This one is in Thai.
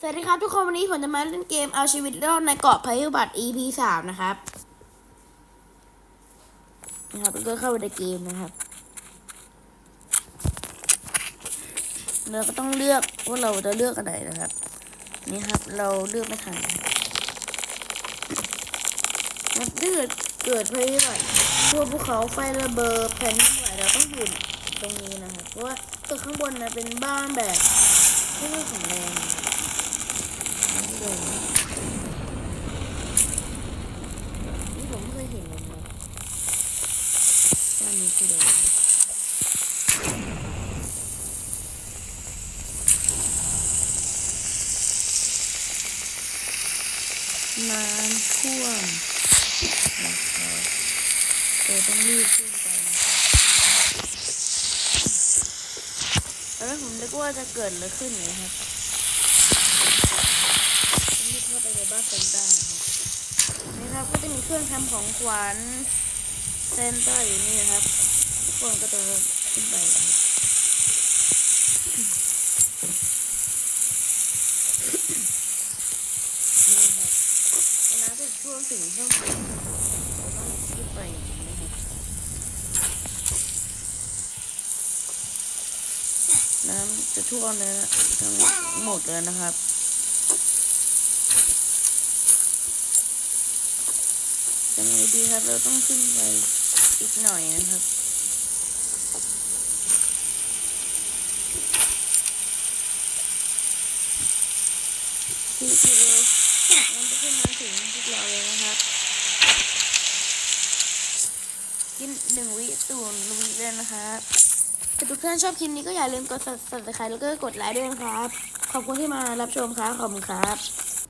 สวัสดีครับ ทุกคนวันนี้ผมจะมาเล่นเกมเอาชีวิตรอดในเกาะภัยพิบัติ EP สามนะครับนะครับแล้วก็เข้าไปในเกมนะครับเราก็ต้องเลือกว่าเราจะเลือกอันไหนะครับ นี่ครับ เราเลือกไม่ทันนะครับถ้าเกิดเกิดภัยพิบัติพวกภูเขาไฟระเบิดแผ่นดินไหวเราต้องอยู่ตรงนี้นะครับเพราะว่าตึกข้างบนนะเป็นบ้านแบบไม่ค่อยแข็งแรงนะครับ เลยนี่ผมไม่เคยเห็นเลยนะ ด้านนี้คืออะไรน้ำท่วมนะครับเราต้องรีบขึ้นไปนะครับแล้วผมนึกว่าจะเกิดอะไรขึ้นเลยครับต้องรีบเข้าไปในบ้านเซนต้าครับนี่ครับก็จะมีเครื่องทำของขวัญ เซนต้อยู่นี่นะครับทุกก็จะขึ้นไปนี่ครับน้ำจะท่วมถึงช่วงต้องขึ้นไปอย่างนี้นะครับน้ำจะท่วมเลยนะทั้งหมดเลยนะครับยังไงดีครับ เราต้องขึ้นไป อีกหน่อยนะครับพี่พี่เอมันจะขึ้นมาถึงพวกเราเลยนะครับกินหนึ่งวิตูนวิเลยนะครับถ้าทุกท่านชอบคลิปนี้ก็อย่าลืมกด subscribe แล้วก็กดไลค์ด้วยนะครับ ขอบคุณที่มารับชมครับ ขอบคุณครับ